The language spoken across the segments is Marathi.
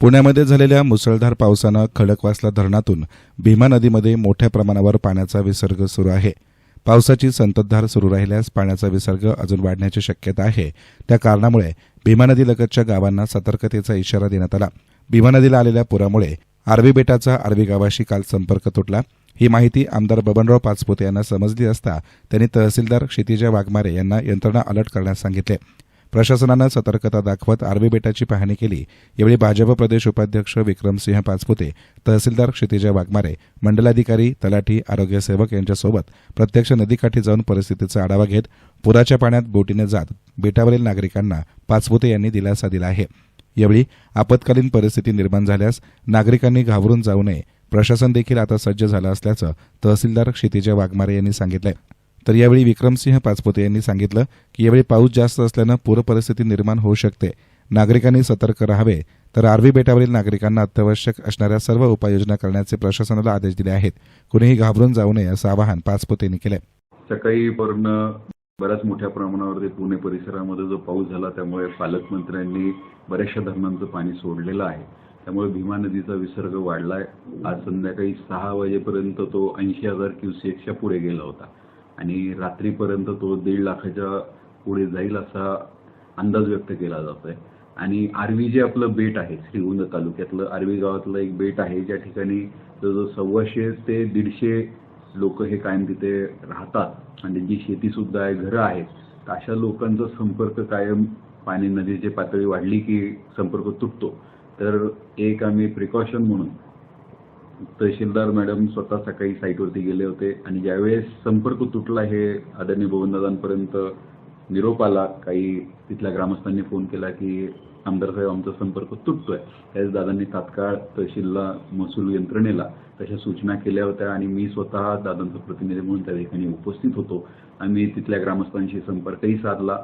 पुण्यामध्ये झालेल्या मुसळधार पावसानं खडकवासला धरणातून भीमा नदीमध्ये मोठ्या प्रमाणावर पाण्याचा विसर्ग सुरू आहे. पावसाची संततधार सुरू राहिल्यास पाण्याचा विसर्ग अजून वाढण्याची शक्यता आहे. त्या कारणामुळे भीमा नदीलगतच्या गावांना सतर्कतेचा इशारा देण्यात आला. भीमा नदीला आलेल्या पुरामुळे आर्वी बेटाचा आर्वी गावाशी काल संपर्क तुटला. ही माहिती आमदार बबनराव पाचपुते यांना समजली असता त्यांनी तहसीलदार क्षितिजा वाघमारे यांना यंत्रणा अलर्ट करण्यास सांगितले. प्रशासनानं सतर्कता दाखवत आर्वी बेटाची पाहणी केली. यावेळी भाजप प्रदेश उपाध्यक्ष विक्रमसिंह पाचपुते तहसीलदार क्षितिजा वाघमारे मंडलाधिकारी तलाठी आरोग्य सेवक यांच्यासोबत प्रत्यक्ष नदीकाठी जाऊन परिस्थितीचा आढावा घेत पुराच्या पाण्यात बोटीने जात बेटावरील नागरिकांना पाचपुते यांनी दिलासा दिला आहे. यावेळी आपत्कालीन परिस्थिती निर्माण झाल्यास नागरिकांनी घाबरून जाऊ नये. प्रशासन देखील आता सज्ज झालं असल्याचं तहसीलदार क्षितिजा वाघमारे यांनी सांगितलं तर यावेळी विक्रमसिंह पाचपुते यांनी सांगितलं की यावेळी पाऊस जास्त असल्यानं पूर परिस्थिती निर्माण होऊ शकते. नागरिकांनी सतर्क राहावे तर आर्वी बेटावरील नागरिकांना अत्यावश्यक असणाऱ्या सर्व उपाययोजना करण्याचे प्रशासनाला आदेश दिले आहेत. कुणीही घाबरून जाऊ नये असं आवाहन पाचपुते यांनी केलंय. सकाळी पूर्ण बऱ्याच मोठ्या प्रमाणावरती पुणे परिसरामध्ये जो पाऊस झाला त्यामुळे पालकमंत्र्यांनी बऱ्याचशा धरणांचं पाणी सोडलेलं आहे. त्यामुळे भीमा नदीचा विसर्ग वाढलाय. आज संध्याकाळी सहा वाजेपर्यंत तो ऐंशी हजार क्युसेकच्या पुढे गेला होता. आणि रात्रीपर्यंत तो दीड लाखाच्या पुढे जाईल असा अंदाज व्यक्त केला जातोय. आणि आर्वी जे आपलं बेट आहे श्रीगोंदा तालुक्यातलं आर्वी गावातलं एक बेट आहे ज्या ठिकाणी जवळजवळ सव्वाशे ते दीडशे लोक हे कायम तिथे राहतात. आणि जी शेती सुद्धा आहे घरं आहेत तर अशा लोकांचा संपर्क कायम पाणी नदीची पातळी वाढली की संपर्क तुटतो. तर एक आम्ही प्रिकॉशन म्हणून तहसीलदार मॅडम स्वतः सकाळी साईटवरती गेले होते आणि ज्यावेळेस संपर्क तुटला हे आदरणीय भवनदादांपर्यंत निरोप आला. काही तिथल्या ग्रामस्थांनी फोन केला की आमदार साहेब आमचा संपर्क तुटतोय. त्यावेळेस दादांनी तात्काळ तहसीलला महसूल यंत्रणेला तशा सूचना केल्या होत्या आणि मी स्वतः दादांचा प्रतिनिधी म्हणून त्या ठिकाणी उपस्थित होतो. आम्ही तिथल्या ग्रामस्थांशी संपर्कही साधला.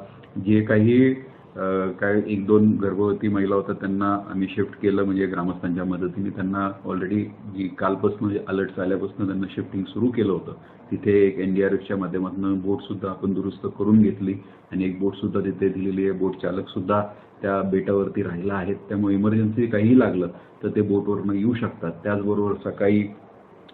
जे काही काय एक दोन गर्भवती महिला होत्या त्यांना आम्ही शिफ्ट केलं म्हणजे ग्रामस्थांच्या मदतीने त्यांना ऑलरेडी जी कालपासून अलर्ट आल्यापासून त्यांना शिफ्टिंग सुरू केलं होतं. तिथे एक एनडीआरएफच्या माध्यमातून बोट सुद्धा आपण दुरुस्त करून घेतली आणि एक बोट सुद्धा तिथे दिलेली आहे. बोट चालक सुद्धा त्या बेटावरती राहिला आहेत त्यामुळे इमर्जन्सी काहीही लागलं तर ते बोटवरनं येऊ शकतात. त्याचबरोबर सकाळी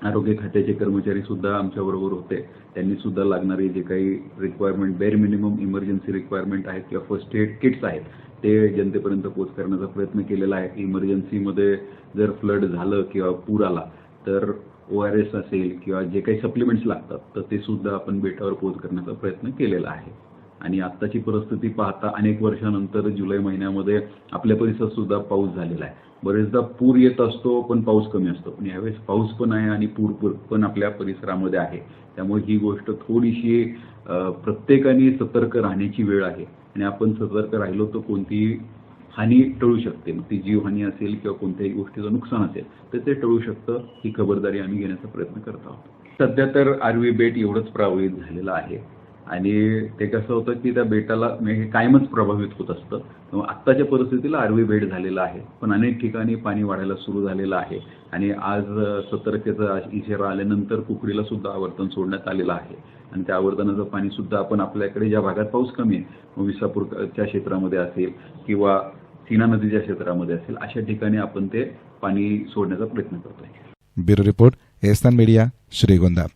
आरोग्य खात्याचे कर्मचारी सुद्धा आमच्या बरोबर होते. त्यांनी सुद्धा लागणारे जे काही requirement bare minimum emergency requirement आहेत किंवा फर्स्ट एड किट्स आहेत ते जनतेपर्यंत पोच करण्याचा प्रयत्न केलेला आहे. इमर्जन्सीमध्ये जर फ्लड झालं किंवा पूर आला तर ओ आर एस असेल किंवा जे काही सप्लिमेंट्स लागतात तर ते सुद्धा आपण बेटावर पोच करण्याचा प्रयत्न केलेला आहे. आणि आत्ताची परिस्थिती पाहता अनेक वर्षानंतर जुलै महिन्यामध्ये आपल्या परिसरात सुद्धा पाऊस झालेला आहे. बरेचदा पूर येत असतो पण पाऊस कमी असतो. पण यावेळेस पाऊस पण आहे आणि पूर पूर पण आपल्या परिसरामध्ये आहे. त्यामुळे ही गोष्ट थोडीशी प्रत्येकाने सतर्क राहण्याची वेळ आहे. आणि आपण सतर्क राहिलो तर कोणतीही हानी टळू शकते. मग ती जीवहानी असेल किंवा कोणत्याही गोष्टीचं नुकसान असेल तर ते टळू शकतं. ही खबरदारी आम्ही घेण्याचा प्रयत्न करत आहोत. सध्या तर आरवी बेट एवढंच प्रभावित झालेलं आहे. आणि ते कसं होतं की त्या बेटाला म्हणजे हे कायमच प्रभावित होत असतं. त्यामुळे आत्ताच्या परिस्थितीला आर्वी बेट झालेला आहे. पण अनेक ठिकाणी पाणी वाढायला सुरू झालेलं आहे. आणि आज सतर्कतेचा इशारा आल्यानंतर कुकडीला सुद्धा आवर्तन सोडण्यात आलेलं आहे. आणि त्या आवर्तनाचं पाणी सुद्धा आपण आपल्याकडे ज्या भागात पाऊस कमी आहे मग विसापूरच्या क्षेत्रामध्ये असेल किंवा सीना नदीच्या क्षेत्रामध्ये असेल अशा ठिकाणी आपण ते पाणी सोडण्याचा प्रयत्न करतोय. ब्युरो रिपोर्ट एस्तान मीडिया श्रीगोंदा.